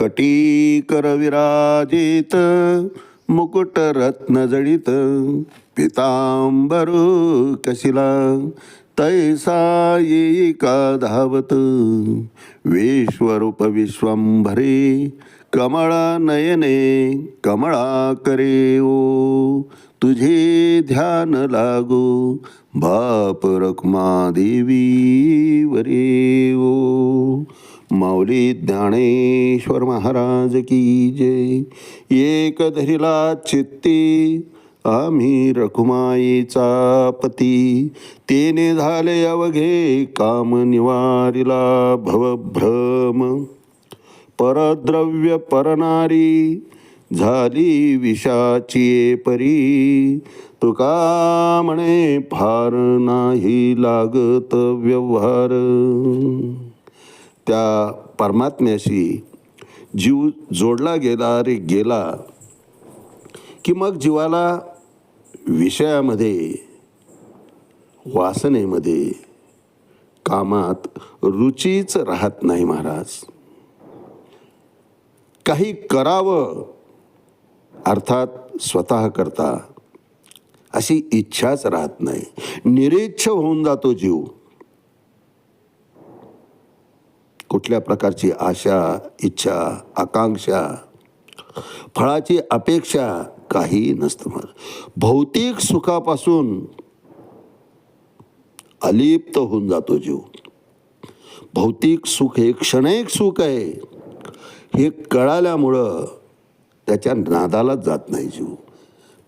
कटीकर विराजित मुकुट रत्न जडित पितांबर कशिला तैसा येई धावत विश्वरूप विश्वंभरे कमळा नयने कमळा करे ओ तुझे ध्यान लागो बाप रखमा देवी वरे ओ माऊली ज्ञानेश्वर महाराज की जय। एक धरिला चित्ती आम्ही रखुमाईचा पती तेने झाले अवघे काम निवारिला भवभ्रम। परद्रव्य परनारी झाली विषाची परी तुका म्हणे फार नाही लागत व्यवहार। त्या परमात्म्याशी जीव जोडला गेला रे गेला की मग जीवाला विषयामध्ये वासनेमध्ये कामात रुचीच राहत नाही महाराज. काही करावं अर्थात स्वतः करता अशी इच्छाच राहत नाही. निरेच्छ होऊन जातो जीव. कुठल्या प्रकारची आशा इच्छा आकांक्षा फळाची अपेक्षा काही नसतं मग. भौतिक सुखापासून अलिप्त होऊन जातो जीव. भौतिक सुख हे क्षणिक सुख आहे. हे कळाल्यामुळं त्याच्या नादालाच जात नाही जीव.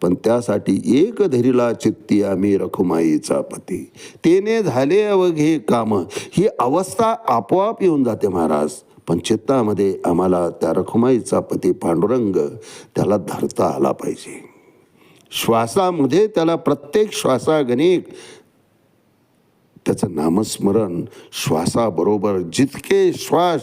पण त्यासाठी एक धरीला चित्ती आम्ही रखुमाईचा पती. तेने झाले अवघे काम. ही अवस्था आपोआप येऊन जाते महाराज. पण चित्तामध्ये आम्हाला त्या रखुमाईचा पती पांडुरंग त्याला धरता आला पाहिजे. श्वासामध्ये त्याला प्रत्येक श्वासागणिक त्याचं नामस्मरण श्वासाबरोबर जितके श्वास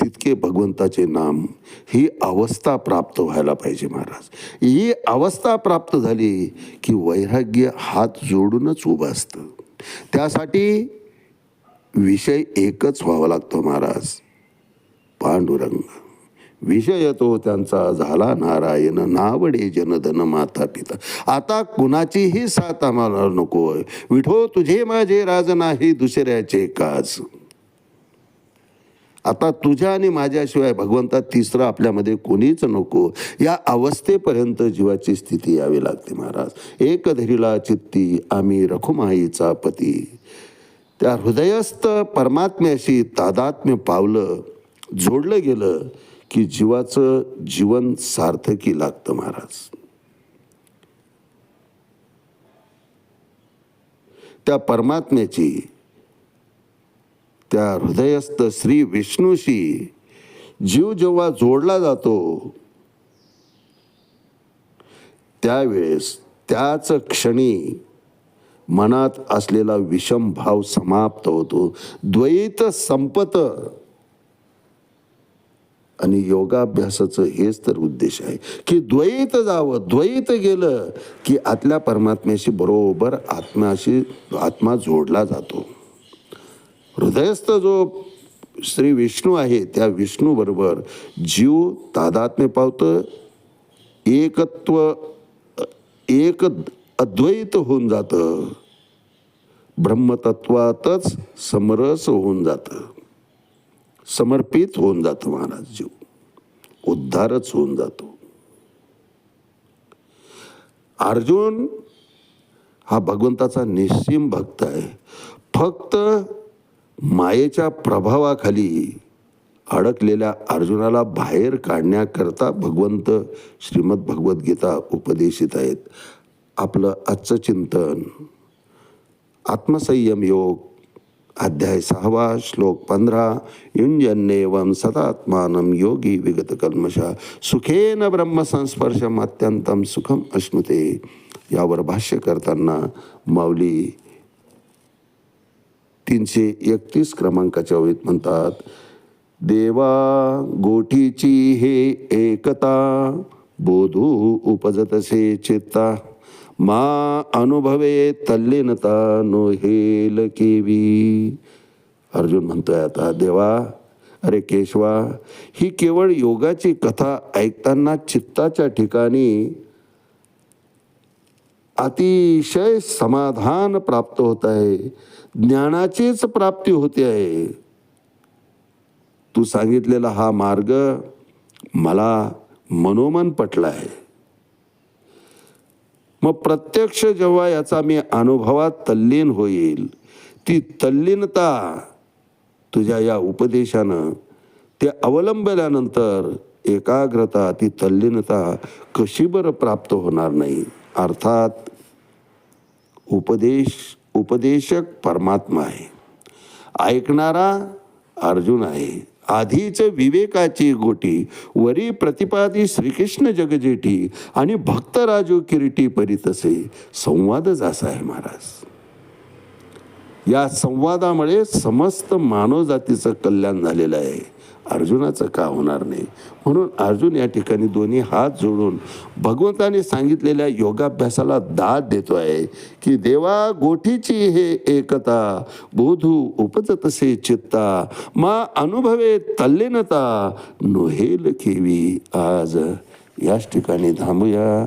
तितके भगवंताचे नाम ही अवस्था प्राप्त व्हायला पाहिजे महाराज. ही अवस्था प्राप्त झाली की वैराग्य हात जोडूनच उभं असतं. त्यासाठी विषय एकच व्हावा लागतो महाराज. पांडुरंग. विषय तो त्यांचा झाला नारायण नावडे जनधन माता पिता. आता कुणाचीही साथ आम्हाला नको विठो तुझे माझे राज नाही दुसऱ्याचे काज. आता तुझ्या आणि माझ्याशिवाय भगवंता तिसरा आपल्यामध्ये कोणीच नको. या अवस्थेपर्यंत जीवाची स्थिती यावी लागते महाराज. एक धरीला चित्ती आम्ही रखुमाईचा पती. त्या हृदयस्थ परमात्म्याशी तादात्म्य पावलं जोडलं गेलं. की जीवाचं जीवन सार्थकी लागतं महाराज. त्या परमात्म्याची त्या हृदयस्थ श्री विष्णूशी जीव जेव्हा जोडला जातो त्यावेळेस त्याच क्षणी मनात असलेला विषम भाव समाप्त होतो. द्वैत संपत आणि योगाभ्यासाचं हेच तर उद्देश आहे. की द्वैत जावं द्वैत गेलं की आतल्या परमात्म्याशी बरोबर आत्म्याशी आत्मा जोडला जातो. हृदयस्थ जो श्री विष्णू आहे त्या विष्णूबरोबर जीव तादात्म्य पावतं एकत्व एक अद्वैत होऊन जातं. ब्रह्मतत्वातच समरस होऊन जातं. समर्पित होऊन जातो महाराज जीव. उद्धारच होऊन जातो. अर्जुन हा भगवंताचा निस्सीम भक्त आहे. फक्त मायेच्या प्रभावाखाली अडकलेल्या अर्जुनाला बाहेर काढण्याकरता भगवंत श्रीमद भगवद्गीता उपदेशित आहेत. आपलं आजचं चिंतन आत्मसंयम योग अध्याय सहावा श्लोक पंधरा युंजन्येवम सदात्मानं योगी विगत कल्मशा सुखेन ब्रह्मसंस्पर्शम अत्यंतम सुखम अश्नुते। यावर भाष्य करताना माऊली तीनशे एकतीस क्रमांकाच्या ओळीत म्हणतात देवा गोठीची हे एकता बोधू उपजतसे चित्ता मा अनुभवे तल्लीनता नो हेल केवी अर्जुन म्हणतोय आता देवा अरे केशवा ही केवळ योगाची कथा ऐकताना चित्ताच्या ठिकाणी अतिशय समाधान प्राप्त होत आहे ज्ञानाचीच प्राप्ती होते आहे तू सांगितलेला हा मार्ग मला मनोमन पटला आहे मग प्रत्यक्ष जेव्हा याचा मी अनुभवात तल्लीन होईल ती तल्लीनता तुझ्या या उपदेशानं ते अवलंबल्यानंतर एकाग्रता ती तल्लीनता कशी बरं प्राप्त होणार नाही? अर्थात उपदेश उपदेशक परमात्मा आहे. ऐकणारा अर्जुन आहे. आधीच विवेकाची गोटी वरी प्रतिपादी श्रीकृष्ण जगजेठी आणि भक्तराजू किरीटी परितसे संवादच असा आहे महाराज. या संवादामुळे समस्त मानवजातीचं कल्याण झालेलं आहे. अर्जुनाचं का होणार नाही? म्हणून अर्जुन या ठिकाणी दोन्ही हात जोडून भगवंताने सांगितलेल्या योगाभ्यासाला दाद देतो आहे की देवा गोठीची हे एकता बोधू उपजतसे चित्ता मा अनुभवे तल्लीनता नोहेल खेवी आज. याच ठिकाणी थांबूया.